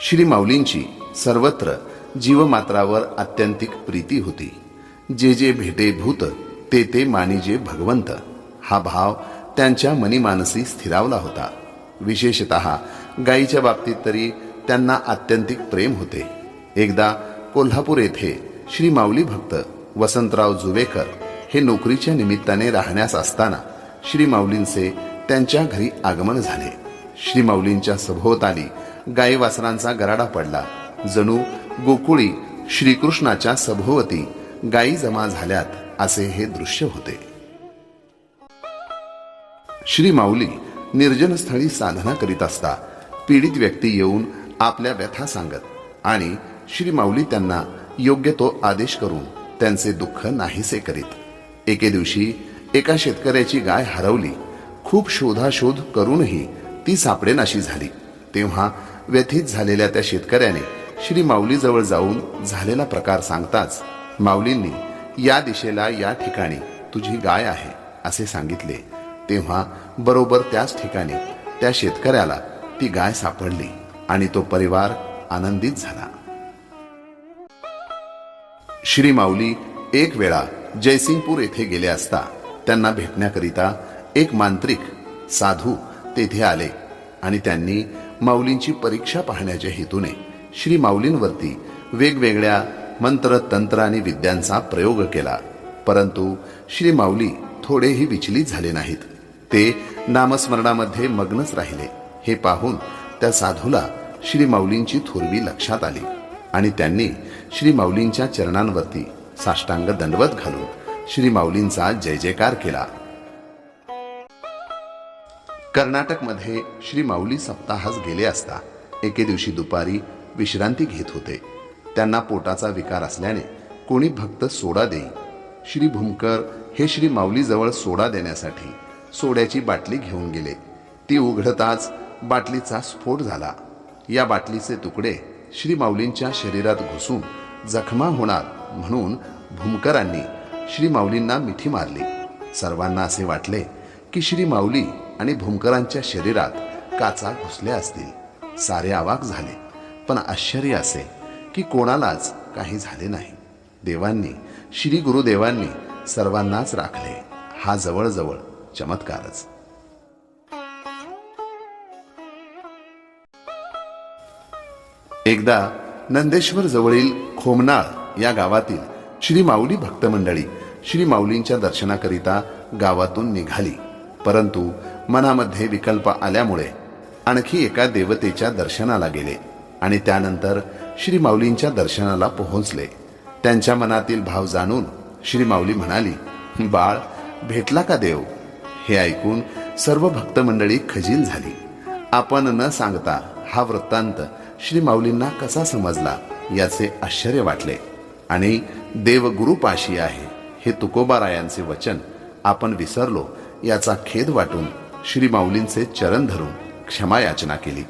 श्री माऊलींची सर्वत्र जीवमात्रावर आत्यंतिक प्रीती होती. जे जे भेटे भूत ते ते मानिजे भगवंत. हा भाव त्यांच्या मनीमानसी स्थिरावला होता. विशेषत गायीच्या बाबतीत तरी त्यांना आत्यंतिक प्रेम होते. एकदा कोल्हापूर येथे श्री माऊली भक्त वसंतराव जुवेकर हे नोकरीच्या निमित्ताने राहण्यास असताना श्री माऊलींचे त्यांच्या घरी आगमन झाले. श्री माऊलींच्या सभोवताली गाई वासरांचा गराडा पडला. जणू गोकुळी श्रीकृष्णाच्या सभोवती गायी जमा झाल्यात असे हे दृश्य होते. श्री माऊली निर्जन स्थळी साधना करीत असता पीडित व्यक्ती येऊन आपल्या व्यथा सांगत आणि श्री माऊली त्यांना योग्य तो आदेश करून त्यांचे दुःख नाहीसे करीत. एके दिवशी एका शेतकऱ्याची गाय हरवली. खूप शोधाशोध करूनही ती सापडेनाशी झाली. तेव्हा व्यथित झालेल्या त्या शेतकऱ्याने श्री माऊलीजवळ जाऊन झालेला प्रकार सांगताच माऊलींनी या दिशेला या ठिकाणी तुझी गाय आहे असे सांगितले. तेव्हा बरोबर त्याच ठिकाणी त्या शेतकऱ्याला ती गाय सापडली आणि तो परिवार आनंदित झाला. श्री माऊली एक वेळा जयसिंगपूर येथे गेले असता त्यांना भेटण्याकरिता एक मांत्रिक साधू तेथे आले आणि त्यांनी माऊलींची परीक्षा पाहण्याच्या हेतूने श्री माऊलींवरती वेगवेगळ्या मंत्र तंत्र आणि विद्यांचा प्रयोग केला. परंतु श्री माऊली थोडेही विचलित झाले नाहीत. ते नामस्मरणामध्ये मग्नच राहिले. हे पाहून त्या साधूला श्री माऊलींची थोरवी लक्षात आली आणि त्यांनी श्री माऊलींच्या चरणांवरती साष्टांग दंडवत घालून श्री माऊलींचा जय जयकार केला. कर्नाटकमध्ये श्री माऊली सप्ताहास गेले असता एके दिवशी दुपारी विश्रांती घेत होते. त्यांना पोटाचा विकार असल्याने कोणी भक्त सोडा देई. श्री भूमकर हे श्री माऊलीजवळ सोडा देण्यासाठी सोड्याची बाटली घेऊन गेले. ती उघडताच बाटलीचा स्फोट झाला. या बाटलीचे तुकडे श्री माऊलींच्या शरीरात घुसून जखमा होणार म्हणून भूमकरांनी श्री माऊलींना मिठी मारली. सर्वांना असे वाटले की श्री माऊली आणि भूमकरांच्या शरीरात काचा घुसल्या असतील. सारे आवाक झाले. पण आश्चर्य असे की कोणालाच काही झाले नाही. देवांनी श्री गुरुदेवांनी सर्वांनाच राखले. हा जवळजवळ चमत्कारच. एकदा नंदेश्वर जवळील खोमनाळ या गावातील श्री माऊली भक्त मंडळी श्री माऊलींच्या दर्शनाकरिता गावातून निघाली. परंतु मनामध्ये विकल्प आल्यामुळे आणखी एका देवतेच्या दर्शनाला गेले आणि त्यानंतर श्री माऊलींच्या दर्शनाला पोहोचले. त्यांच्या मनातील भाव जाणून श्री माऊली म्हणाली बाळ भेटला का देव? हे ऐकून सर्व भक्तमंडळी खजील झाली. आपण न सांगता हा वृत्तांत श्री माऊलींना कसा समजला याचे आश्चर्य वाटले. आणि देवगुरुपाशी आहे हे तुकोबारायांचे वचन आपण विसरलो याचा खेद वाटून श्री माऊलींचे चरण धरून क्षमा याचना केली.